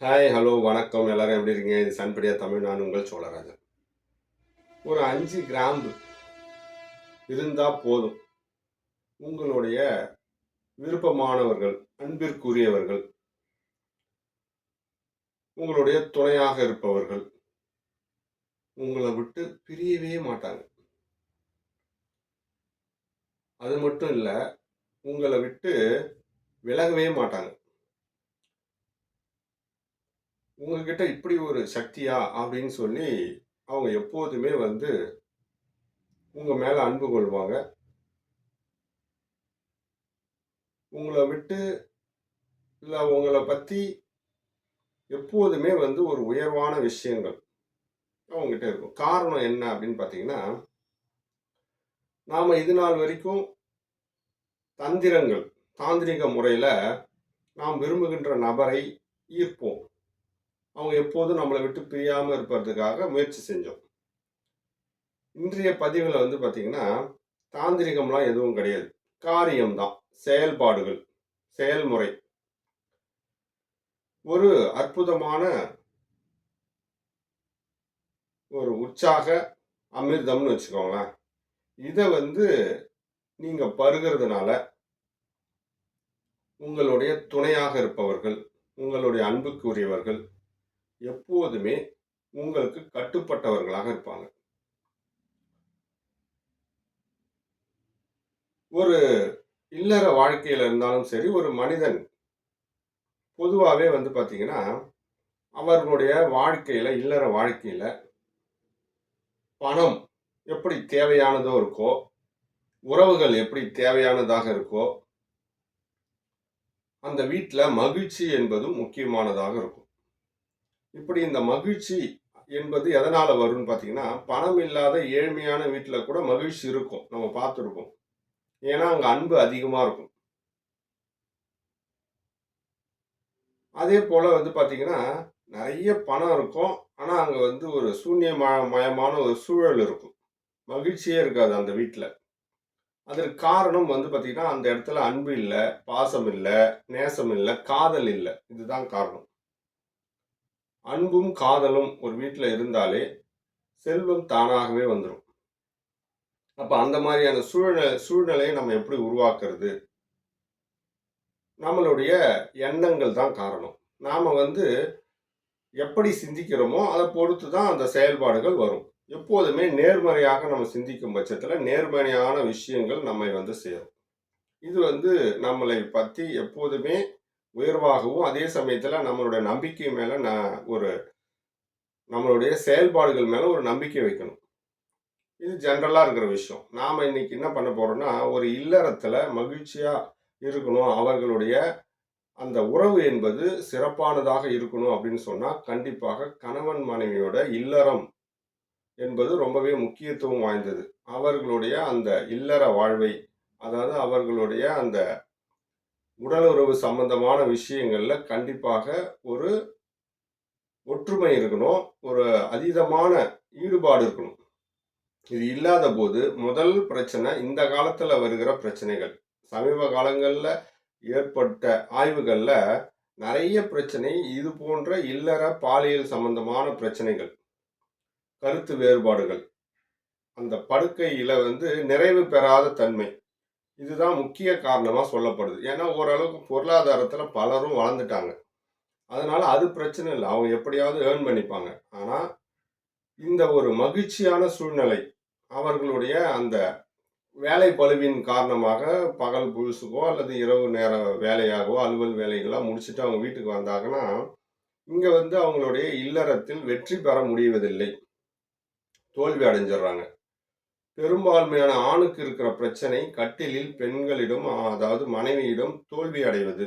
Hi hello வணக்கம். எல்லாரும் எப்படி இருக்கீங்க? இது சன்படியா தமிழ். நான் உங்கள் சோழராஜன். ஒரு அஞ்சு கிராம்பு இருந்தால் போதும். உங்களுடைய விருப்பமானவர்கள் அன்பிற்குரியவர்கள் உங்களுடைய துணையாக இருப்பவர்கள் உங்களை விட்டு பிரியவே மாட்டாங்க. அது மட்டும் இல்லை உங்களை விட்டு விலகவே மாட்டாங்க. உங்ககிட்ட இப்படி ஒரு சக்தியா அப்படின்னு சொல்லி அவங்க எப்போதுமே வந்து உங்க மேல அன்பு கொள்வாங்க. உங்களை விட்டு இல்லை உங்களை பத்தி எப்போதுமே வந்து ஒரு உயர்வான விஷயங்கள் அவங்ககிட்ட இருக்கும். காரணம் என்ன அப்படின்னு பார்த்தீங்கன்னா நாம் இது நாள் வரைக்கும் தந்திரங்கள் தாந்திரிக முறையில் நாம் விரும்புகின்ற நபரை ஈர்ப்போம். அவங்க எப்போதும் நம்மளை விட்டு பிரியாமல் இருப்பதுக்காக முயற்சி செஞ்சோம். இன்றைய பதிவில் வந்து பார்த்தீங்கன்னா தாந்திரிகம்லாம் எதுவும் கிடையாது. காரியம்தான். செயல்பாடுகள். செயல்முறை. ஒரு அற்புதமான ஒரு உற்சாக அமிர்தம்னு வச்சுக்கோங்களேன். இதை வந்து நீங்கள் பருகிறதுனால உங்களுடைய துணையாக இருப்பவர்கள் உங்களுடைய அன்புக்குரியவர்கள் எப்போதுமே உங்களுக்கு கட்டுப்பட்டவர்களாக இருப்பாங்க. ஒரு இல்லற வாழ்க்கையில் இருந்தாலும் சரி ஒரு மனிதன் பொதுவாகவே வந்து பார்த்தீங்கன்னா அவர்களுடைய வாழ்க்கையில் இல்லற வாழ்க்கையில் பணம் எப்படி தேவையானதோ இருக்கோ உறவுகள் எப்படி தேவையானதாக இருக்கோ அந்த வீட்டில் மகிழ்ச்சி என்பதும் முக்கியமானதாக இருக்கும். இப்படி இந்த மகிழ்ச்சி என்பது எதனால் வரும்னு பார்த்தீங்கன்னா பணம் இல்லாத ஏழ்மையான வீட்டில் கூட மகிழ்ச்சி இருக்கும். நம்ம பார்த்துருக்கோம் ஏன்னா அங்கே அன்பு அதிகமாக இருக்கும். அதே போல் வந்து பார்த்தீங்கன்னா நிறைய பணம் இருக்கும். ஆனால் அங்கே வந்து ஒரு சூன்ய மயமான ஒரு சூழல் இருக்கும். மகிழ்ச்சியே இருக்காது அந்த வீட்டில் அதற்கு காரணம் வந்து பார்த்தீங்கன்னா அந்த இடத்துல அன்பு இல்லை பாசம் இல்லை நேசம் இல்லை காதல் இல்லை. இதுதான் காரணம். அன்பும் காதலும் ஒரு வீட்டில் இருந்தாலே செல்வம் தானாகவே வந்துடும் அப்போ அந்த மாதிரியான சூழ்நிலை சூழ்நிலையை நம்ம எப்படி உருவாக்குறது? நம்மளுடைய எண்ணங்கள் தான் காரணம். நாம் வந்து எப்படி சிந்திக்கிறோமோ அதை பொறுத்து தான் அந்த செயல்பாடுகள் வரும். எப்போதுமே நேர்மறையாக நம்ம சிந்திக்கும் பட்சத்தில் நேர்மறையான விஷயங்கள் நம்மை வந்து சேரும். இது வந்து நம்மளை பற்றி எப்போதுமே உயர்வாகவும் அதே சமயத்தில் நம்மளுடைய நம்பிக்கை மேலே நான் ஒரு நம்மளுடைய செயல்பாடுகள் மேலே ஒரு நம்பிக்கை வைக்கணும். இது ஜென்ரலாக இருக்கிற விஷயம். நாம் இன்னைக்கு என்ன பண்ண போகிறோம்னா ஒரு இல்லறத்தில் மகிழ்ச்சியாக இருக்கணும். அவர்களுடைய அந்த உறவு என்பது சிறப்பானதாக இருக்கணும் அப்படின்னு சொன்னால் கண்டிப்பாக கணவன் மனைவியோட இல்லறம் என்பது ரொம்பவே முக்கியத்துவம் வாய்ந்தது. அவர்களுடைய அந்த இல்லற வாழ்வை அதாவது அவர்களுடைய அந்த உடலுறவு சம்பந்தமான விஷயங்களில் கண்டிப்பாக ஒரு ஒற்றுமை இருக்கணும். ஒரு அதீதமான ஈடுபாடு இருக்கணும். இது இல்லாத போது முதல் பிரச்சனை இந்த காலத்தில் வருகிற பிரச்சனைகள். சமீப காலங்களில் ஏற்பட்ட ஆய்வுகளில் நிறைய பிரச்சனை இது போன்ற இல்லற பாலியல் சம்பந்தமான பிரச்சனைகள் கருத்து வேறுபாடுகள். அந்த படுக்கையில் வந்து நிறைவு பெறாத தன்மை. இதுதான் முக்கிய காரணமாக சொல்லப்படுது. ஏன்னா ஓரளவுக்கு பொருளாதாரத்தில் பலரும் வளர்ந்துட்டாங்க. அதனால் அது பிரச்சனை இல்லை. அவங்க எப்படியாவது ஏர்ன் பண்ணிப்பாங்க. ஆனால் இந்த ஒரு மகிழ்ச்சியான சூழ்நிலை அவர்களுடைய அந்த வேலை பழுவின் காரணமாக பகல் புழுசுக்கோ அல்லது இரவு நேர வேலையாகவோ அலுவல் வேலைகள்லாம் முடிச்சுட்டு அவங்க வீட்டுக்கு வந்தாங்கன்னா இங்கே வந்து அவங்களுடைய இல்லறத்தில் வெற்றி பெற முடிவதில்லை. தோல்வி அடைஞ்சிடுறாங்க. பெரும்பான்மையான ஆணுக்கு இருக்கிற பிரச்சனை கட்டிலில் பெண்களிடம் அதாவது மனைவியிடம் தோல்வி அடைவது.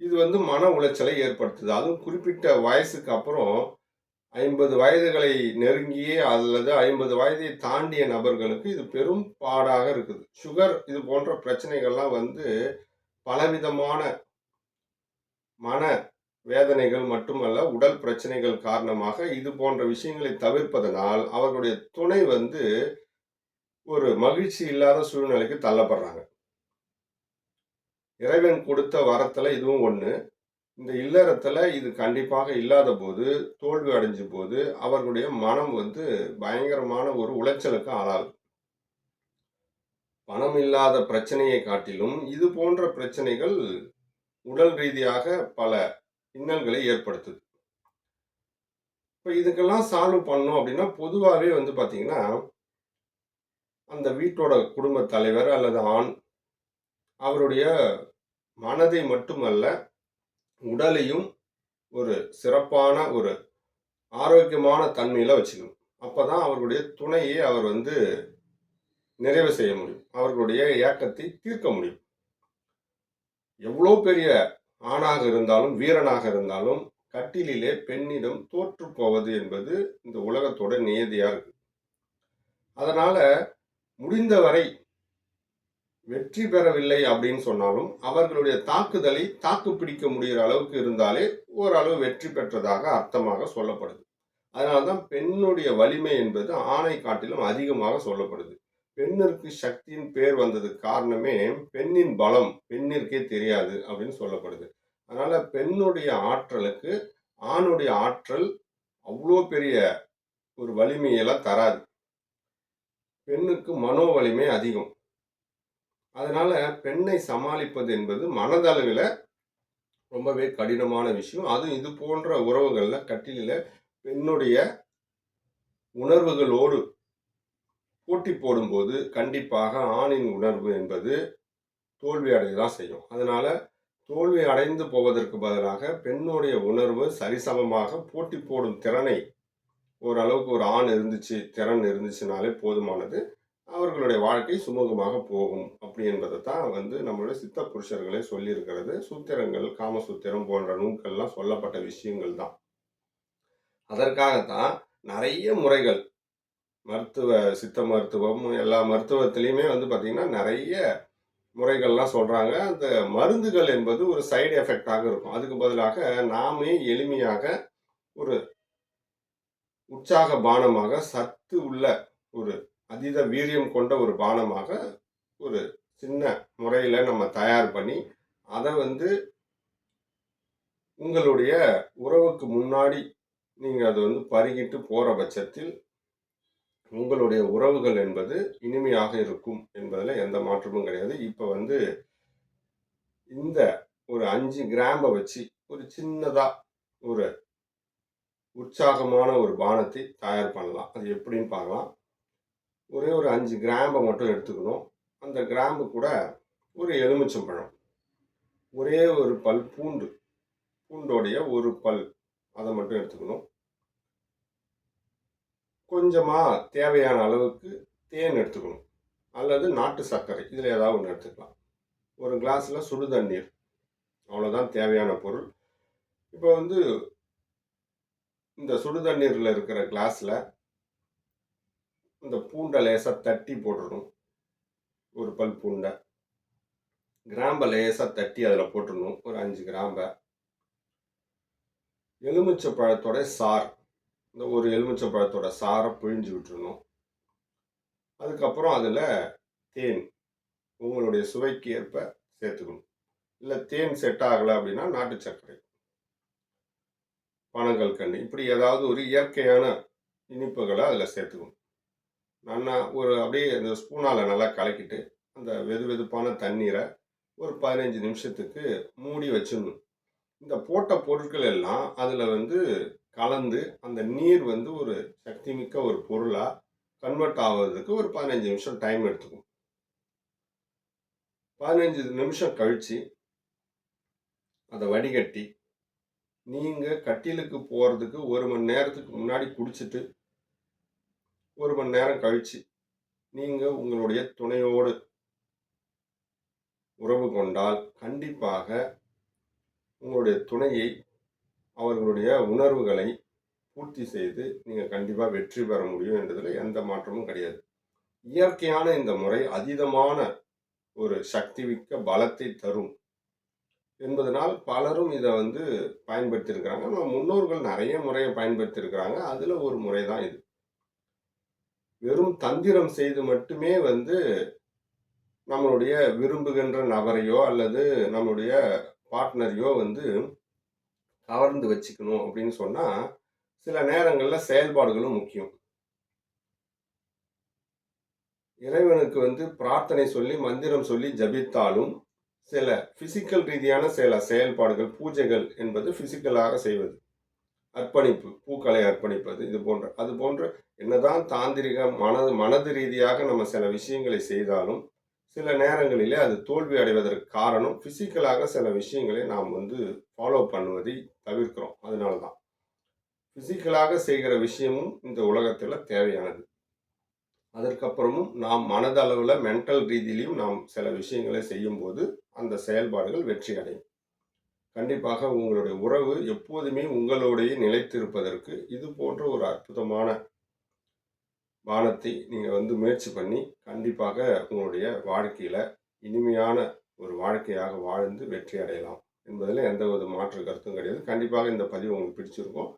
இது வந்து மன உளைச்சலை ஏற்படுத்துது. அதுவும் குறிப்பிட்ட வயசுக்கு அப்புறம் ஐம்பது வயதுகளை நெருங்கியே அல்லது ஐம்பது வயதை தாண்டிய நபர்களுக்கு இது பெரும் பாடாக இருக்குது. சுகர் இது போன்ற பிரச்சனைகள்லாம் வந்து பலவிதமான மன வேதனைகள் மட்டுமல்ல உடல் பிரச்சனைகள் காரணமாக இது போன்ற விஷயங்களை தவிர்ப்பதனால் அவர்களுடைய துணை வந்து ஒரு மகிழ்ச்சி இல்லாத சூழ்நிலைக்கு தள்ளப்படுறாங்க. இறைவன் கொடுத்த வரத்துல இதுவும் ஒன்று இந்த இல்லறத்துல இது கண்டிப்பாக இல்லாத போது, தோல்வி அடைஞ்ச போது, அவர்களுடைய மனம் வந்து பயங்கரமான ஒரு உளைச்சலுக்கு ஆளாகும் பணம் இல்லாத பிரச்சனையை காட்டிலும், இது போன்ற பிரச்சனைகள் உடல் ரீதியாக பல இன்னல்களை ஏற்படுத்துது. இப்போ இதுக்கெல்லாம் சால்வ் பண்ணணும் அப்படின்னா, பொதுவாகவே வந்து பார்த்தீங்கன்னா, அந்த வீட்டோட குடும்பத் தலைவர் அல்லது ஆண், அவருடைய மனதை மட்டுமல்ல, உடலையும் ஒரு சிறப்பான ஒரு ஆரோக்கியமான தன்மையில் வச்சுக்கணும். அப்போ தான் அவர்களுடைய துணையை அவர் வந்து நிறைவு செய்ய முடியும். அவர்களுடைய ஏக்கத்தை தீர்க்க முடியும். எவ்வளோ பெரிய ஆணாக இருந்தாலும், வீரனாக இருந்தாலும், கட்டிலிலே பெண்ணிடம் தோற்று போவது என்பது இந்த உலகத்தோட நியதியா இருக்கு. அதனால முடிந்தவரை வெற்றி பெறவில்லை அப்படின்னு சொன்னாலும், அவர்களுடைய தாக்குதலை தாக்கு பிடிக்க முடிகிற அளவுக்கு இருந்தாலே, ஓரளவு வெற்றி பெற்றதாக அர்த்தமாக சொல்லப்படுது. அதனால தான் பெண்ணுடைய வலிமை என்பது ஆணை காட்டிலும் அதிகமாக சொல்லப்படுது. பெண்ணிற்கு சக்தியின் பேர் வந்ததுக்கு காரணமே, பெண்ணின் பலம் பெண்ணிற்கே தெரியாது அப்படின்னு சொல்லப்படுது. அதனால பெண்ணுடைய ஆற்றலுக்கு ஆணுடைய ஆற்றல் அவ்வளோ பெரிய ஒரு வலிமையெல்லாம் தராது. பெண்ணுக்கு மனோ வலிமை அதிகம். அதனால பெண்ணை சமாளிப்பது என்பது மனதளவில் ரொம்பவே கடினமான விஷயம். அதுவும் இது போன்ற உறவுகளில் கட்டிலில் பெண்ணுடைய உணர்வுகளோடு போட்டி போடும்போது, கண்டிப்பாக ஆணின் உணர்வு என்பது தோல்வி அடைய தான் செய்யும். அதனால் தோல்வி அடைந்து போவதற்கு பதிலாக, பெண்ணுடைய உணர்வு சரிசமமாக போட்டி போடும் திறனை ஓரளவுக்கு ஒரு ஆண் இருந்துச்சு, திறன் இருந்துச்சுனாலே போதுமானது. அவர்களுடைய வாழ்க்கை சுமூகமாக போகும். அப்படி என்பதை தான் வந்து நம்மளுடைய சித்த புருஷர்களே சொல்லியிருக்கிறது. சூத்திரங்கள், காமசூத்திரம் போன்ற நூல்கள்லாம் சொல்லப்பட்ட விஷயங்கள் தான். அதற்காகத்தான் நிறைய முறைகள் மருத்துவ சித்த மருத்துவம் எல்லா மருத்துவத்திலையுமே வந்து பார்த்திங்கன்னா நிறைய முறைகள்லாம் சொல்கிறாங்க அந்த மருந்துகள் என்பது ஒரு சைடு எஃபெக்ட்டாக இருக்கும். அதுக்கு பதிலாக நாமே எளிமையாக ஒரு உற்சாக பானமாக, சத்து உள்ள ஒரு அதீத வீரியம் கொண்ட ஒரு பானமாக, ஒரு சின்ன முறையில் நம்ம தயார் பண்ணி, அதை வந்து உங்களுடைய உறவுக்கு முன்னாடி நீங்கள் அதை வந்து பருகிட்டு போகிற பட்சத்தில், உங்களுடைய உறவுகள் என்பது இனிமையாக இருக்கும் என்பதில் எந்த மாற்றமும் கிடையாது. இப்போ வந்து இந்த ஒரு அஞ்சு கிராம்பை வச்சு, ஒரு சின்னதாக ஒரு உற்சாகமான ஒரு பானத்தை தயார் பண்ணலாம். அது எப்படின்னு பார்க்கலாம். ஒரே ஒரு அஞ்சு கிராம்பை மட்டும் எடுத்துக்கணும். அந்த கிராம்பு கூட ஒரு எலுமிச்சம்பழம். ஒரே ஒரு பல் பூண்டு. பூண்டோடைய ஒரு பல். அதை மட்டும் எடுத்துக்கணும். கொஞ்சமாக தேவையான அளவுக்கு தேன் எடுத்துக்கணும். அல்லது நாட்டு சர்க்கரை. இதில் ஏதாவது ஒன்று எடுத்துக்கலாம். ஒரு கிளாஸில் சுடு தண்ணீர். அவ்வளோதான் தேவையான பொருள். இப்போ வந்து இந்த சுடு தண்ணீரில் இருக்கிற கிளாஸில் இந்த பூண்டை லேசாக தட்டி போட்டுடணும் ஒரு பல் பூண்டை கிராம்பை லேசாக தட்டி அதில் போட்டுடணும் ஒரு அஞ்சு கிராம்பை எலுமிச்சை பழத்தோட சாறு. இந்த ஒரு எலுமிச்சை பழத்தோட சாரை பிழிஞ்சு விட்டுருணும் அதுக்கப்புறம் அதில் தேன். உங்களுடைய சுவைக்கு ஏற்ப சேர்த்துக்கணும். இல்லை தேன் செட் ஆகலை அப்படின்னா நாட்டு சர்க்கரை. பனங்கள் பனங்கல்கண்டு. இப்படி ஏதாவது ஒரு இயற்கையான இனிப்புகளை அதில் சேர்த்துக்கணும். நல்லா ஒரு அப்படியே இந்த ஸ்பூனால் நல்லா கலக்கிட்டு, அந்த வெது வெதுப்பான தண்ணீரை ஒரு 15 நிமிஷத்துக்கு மூடி வச்சிடணும். இந்த போட்ட பொருட்கள் எல்லாம் அதில் வந்து கலந்து, அந்த நீர் வந்து ஒரு சக்திமிக்க ஒரு பொருளாக கன்வெர்ட் ஆகிறதுக்கு ஒரு 15 நிமிஷம் டைம் எடுத்துக்கும். 15 நிமிஷம் கழிச்சு அதை வடிகட்டி, நீங்கள் கட்டிலுக்கு போகிறதுக்கு ஒரு மணி நேரத்துக்கு முன்னாடி குடிச்சிட்டு ஒரு மணி நேரம் கழித்து நீங்கள் உங்களுடைய துணையோடு உறவு கொண்டால், கண்டிப்பாக உங்களுடைய துணையை, அவர்களுடைய உணர்வுகளை பூர்த்தி செய்து, நீங்கள் கண்டிப்பாக வெற்றி பெற முடியும் என்றதில் எந்த மாற்றமும் கிடையாது. இயற்கையான இந்த முறை அதீதமான ஒரு சக்தி மிக்க பலத்தை தரும். என்பதனால் பலரும் இதை வந்து பயன்படுத்தியிருக்கிறாங்க. நம்ம முன்னோர்கள் நிறைய முறையை பயன்படுத்தியிருக்கிறாங்க. அதில் ஒரு முறை தான் இது. வெறும் தந்திரம் செய்து மட்டுமே வந்து நம்மளுடைய விரும்புகின்ற நபரையோ, அல்லது நம்மளுடைய பார்ட்னரையோ வந்து கவர்ந்து வச்சுக்கணும் அப்படின்னு சொன்னால் சில நேரங்களில் செயல்பாடுகளும் முக்கியம். இறைவனுக்கு வந்து பிரார்த்தனை சொல்லி மந்திரம் சொல்லி ஜபித்தாலும் சில பிசிக்கல் ரீதியான சில செயல்பாடுகள் பூஜைகள் என்பது பிசிக்கலாக செய்வது. அர்ப்பணிப்பு பூக்களை அர்ப்பணிப்பது இது போன்ற அது போன்ற என்னதான் தாந்திரிக மனது மனது ரீதியாக நம்ம சில விஷயங்களை செய்தாலும் சில நேரங்களிலே அது தோல்வி அடைவதற்கு காரணம் ஃபிசிக்கலாக சில விஷயங்களை நாம் வந்து ஃபாலோ பண்ணுவதை தவிர்க்கிறோம். அதனால தான் ஃபிசிக்கலாக செய்கிற விஷயமும் இந்த உலகத்தில் தேவையானது. அதற்கப்புறமும் நாம் மனதளவில் மென்டல் ரீதியிலையும் நாம் சில விஷயங்களை செய்யும்போது அந்த செயல்பாடுகள் வெற்றி அடையும். கண்டிப்பாக உங்களுடைய உறவு எப்போதுமே உங்களோடையே நிலைத்திருப்பதற்கு இது போன்ற ஒரு அற்புதமான பானத்தை நீங்கள் வந்து முயற்சி பண்ணி கண்டிப்பாக உங்களுடைய வாழ்க்கையில் இனிமையான ஒரு வாழ்க்கையாக வாழ்ந்து வெற்றி அடையலாம் என்பதில் எந்த ஒரு மாற்று கருத்தும் கிடையாது. கண்டிப்பாக இந்த பதிவு உங்களுக்கு பிடிச்சிருக்கும்.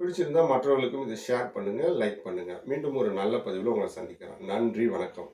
பிடிச்சிருந்தா மற்றவர்களுக்கும் இதை ஷேர் பண்ணுங்கள் லைக் பண்ணுங்கள் மீண்டும் ஒரு நல்ல பதிவில் உங்களை சந்திக்கிறேன். நன்றி வணக்கம்.